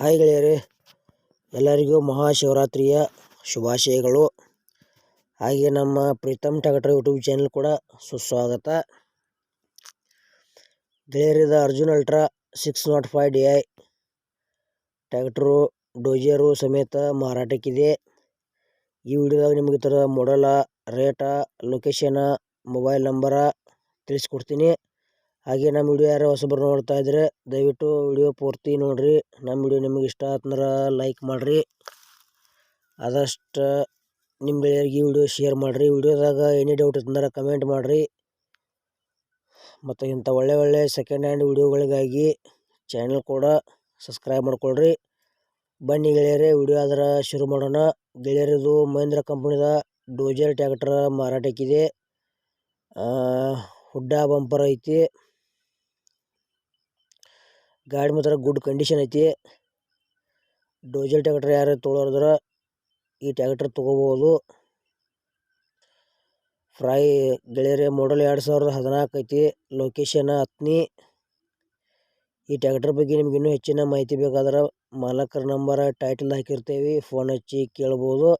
Hi ಗೆಳೆಯರೇ, ಎಲ್ಲರಿಗೂ ಮಹಾಶಿವರಾತ್ರಿಯ ಶುಭಾಶಯಗಳು. ಹಾಗೆ ನಮ್ಮ ಪ್ರೀತಮ್ ಟಗಟ್ರ ಯೂಟ್ಯೂಬ್ ಚಾನಲ್ ಕೂಡ ಸುಸ್ವಾಗತ. ಗೆಳೆಯರಿದ Arjun ultra six nought five D I. Tractor dozer ಸಮೇತ ಮಾರಾಟಕ್ಕಿದೆ. ಈ ವಿಡಿಯೋದಾಗ ನಿಮಗೆ ಥರದ ಥರ ಮಾಡಲ ರೇಟ ಲೊಕೇಶನ ಮೊಬೈಲ್ ನಂಬರ ತಿಳಿಸ್ಕೊಡ್ತೀನಿ. ಹಾಗೆ ನಮ್ಮ ವಿಡಿಯೋ ಯಾರು ಹೊಸಬರು ನೋಡ್ತಾ ಇದ್ರೆ ದಯವಿಟ್ಟು ವಿಡಿಯೋ ಪೂರ್ತಿ ನೋಡಿರಿ. ನಮ್ಮ ವಿಡಿಯೋ ನಿಮಗೆ ಇಷ್ಟ ಆತಂದ್ರೆ ಲೈಕ್ ಮಾಡಿರಿ. ಆದಷ್ಟು ನಿಮ್ಮ ಗೆಳೆಯರಿಗೆ ವಿಡಿಯೋ ಶೇರ್ ಮಾಡಿರಿ. ವಿಡಿಯೋದಾಗ ಏನೇ ಡೌಟ್ ಇತ್ತಂದ್ರೆ ಕಮೆಂಟ್ ಮಾಡಿರಿ. ಮತ್ತು ಇಂಥ ಒಳ್ಳೆ ಒಳ್ಳೆ ಸೆಕೆಂಡ್ ಹ್ಯಾಂಡ್ ವಿಡಿಯೋಗಳಿಗಾಗಿ ಚಾನಲ್ ಕೂಡ ಸಬ್ಸ್ಕ್ರೈಬ್ ಮಾಡ್ಕೊಳ್ರಿ. ಬನ್ನಿ ಗೆಳೆಯರೇ ವಿಡಿಯೋ ಅದರ ಶುರು ಮಾಡೋಣ. ಗೆಳೆಯರದು ಮಹೇಂದ್ರ ಕಂಪ್ನಿದ ಡೋಜರ್ ಟ್ಯಾಕ್ಟರ್ ಮಾರಾಟಕ್ಕಿದೆ. ಹುಡ್ಡ ಬಂಪರ್ ಐತಿ. ಗಾಡಿ ಮಾತ್ರ ಗುಡ್ ಕಂಡೀಷನ್ ಐತಿ. ಡೋಜಲ್ ಟ್ಯಾಕ್ಟರ್ ಯಾರು ತೊಗೊಳೋದ್ರ ಈ ಟ್ಯಾಕ್ಟರ್ ತೊಗೋಬೋದು. ಫ್ರೈ ಗೆಳೆಯರೆ ಮಾಡಲ್ ಎರಡು ಸಾವಿರದ ಹದಿನಾಲ್ಕು ಐತಿ ಲೊಕೇಶನ್ ಹತ್ನಿ ಈ ಟ್ಯಾಕ್ಟರ್ ಬಗ್ಗೆ ನಿಮ್ಗೆ ಇನ್ನೂ ಹೆಚ್ಚಿನ ಮಾಹಿತಿ ಬೇಕಾದ್ರೆ ಮಾಲಕರ ನಂಬರ್ ಟೈಟಲ್ ಹಾಕಿರ್ತೇವೆ ಫೋನ್ ಹಚ್ಚಿ ಕೇಳ್ಬೋದು.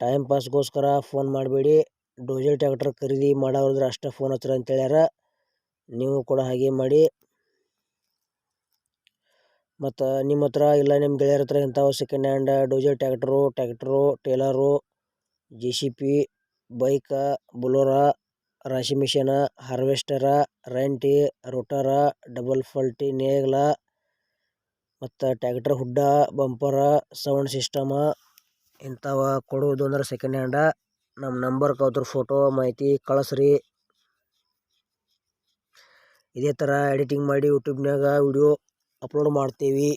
ಟೈಮ್ ಪಾಸ್ಗೋಸ್ಕರ ಫೋನ್ ಮಾಡಬೇಡಿ. ಡೋಜಲ್ ಟ್ಯಾಕ್ಟರ್ ಖರೀದಿ ಮಾಡೋದ್ರೆ ಅಷ್ಟೇ ಫೋನ್ ಹಚ್ಚಿರ ಅಂತ ಹೇಳ್ಯಾರ ನೀವು ಕೂಡ ಹಾಗೆ ಮಾಡಿ. ಮತ್ತು ನಿಮ್ಮ ಹತ್ರ ಇಲ್ಲ ನಿಮ್ಮ ಗೆಳೆಯರ ಹತ್ರ ಇಂಥವು second hand dozer tractor tractor trailer J C P bike Bolero ರಾಶಿ ಮಿಷಿನ ಹಾರ್ವೆಸ್ಟರ ರೆಂಟಿ ರೋಟರ ಡಬಲ್ ಫಲ್ಟಿ ನೇಗ್ಲ ಮತ್ತು tractor hood bumper sound system ಇಂಥವ ಕೊಡುವುದು ಅಂದ್ರೆ ಸೆಕೆಂಡ್ ಹ್ಯಾಂಡ ನಮ್ಮ ನಂಬರ್ ಕೌದ್ರ ಫೋಟೋ ಮಾಹಿತಿ ಕಳಿಸ್ರಿ. ಇದೇ ಥರ ಎಡಿಟಿಂಗ್ ಮಾಡಿ ಯೂಟ್ಯೂಬ್ನಾಗ ವಿಡಿಯೋ ಅಪ್ಲೋಡ್ ಮಾಡ್ತೀವಿ.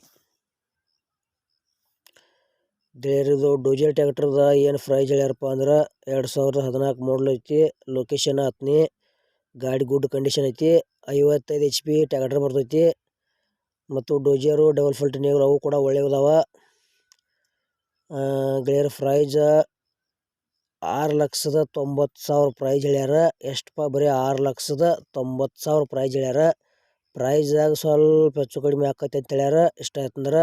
ಗೆಳೆಯರದು ಡೋಜರ್ ಟ್ಯಾಕ್ಟರ್ದ ಏನು ಪ್ರೈಸ್ ಹೇಳ್ಯಾರಪ್ಪ ಅಂದ್ರೆ ಎರಡು ಸಾವಿರದ ಹದಿನಾಲ್ಕು ಮಾಡಲ್ ಐತಿ ಲೊಕೇಶನ್ ಹತ್ತನಿ ಗಾಡಿ ಗುಡ್ ಕಂಡೀಷನ್ ಐತಿ, ಐವತ್ತೈದು ಎಚ್ ಪಿ ಟ್ಯಾಕ್ಟ್ರ್ ಬರ್ತೈತಿ ಮತ್ತು ಡೋಜರು ಡಬಲ್ ಫಿಲ್ಟರ್ ನೀರು ಅವು ಕೂಡ ಒಳ್ಳೆಯದಾವ ಗೆಳೆಯರ ಪ್ರೈಜ ಆರು ಲಕ್ಷದ ತೊಂಬತ್ತು ಸಾವಿರ ಪ್ರೈಸ್ ಹೇಳ್ಯಾರ ಎಷ್ಟಪ್ಪ ಬರೀ ಆರು ಲಕ್ಷದ ತೊಂಬತ್ತು ಸಾವಿರ ಪ್ರೈಸ್ ಹೇಳ್ಯಾರ. ಪ್ರೈಸ್ದಾಗ ಸ್ವಲ್ಪ ಹೆಚ್ಚು ಕಡಿಮೆ ಆಕೈತೆ ಅಂತ ಹೇಳ್ಯಾರ. ಇಷ್ಟ ಆಯ್ತಂದ್ರೆ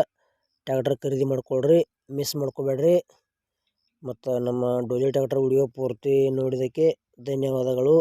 ಟ್ಯಾಕ್ಟರ್ ಖರೀದಿ ಮಾಡ್ಕೊಳ್ರಿ ಮಿಸ್ ಮಾಡ್ಕೋಬೇಡ್ರಿ. ಮತ್ತು ನಮ್ಮ ಡೋಲಿ ಟ್ಯಾಕ್ಟರ್ ವಿಡಿಯೋ ಪೂರ್ತಿ ನೋಡಿದ್ದಕ್ಕೆ ಧನ್ಯವಾದಗಳು.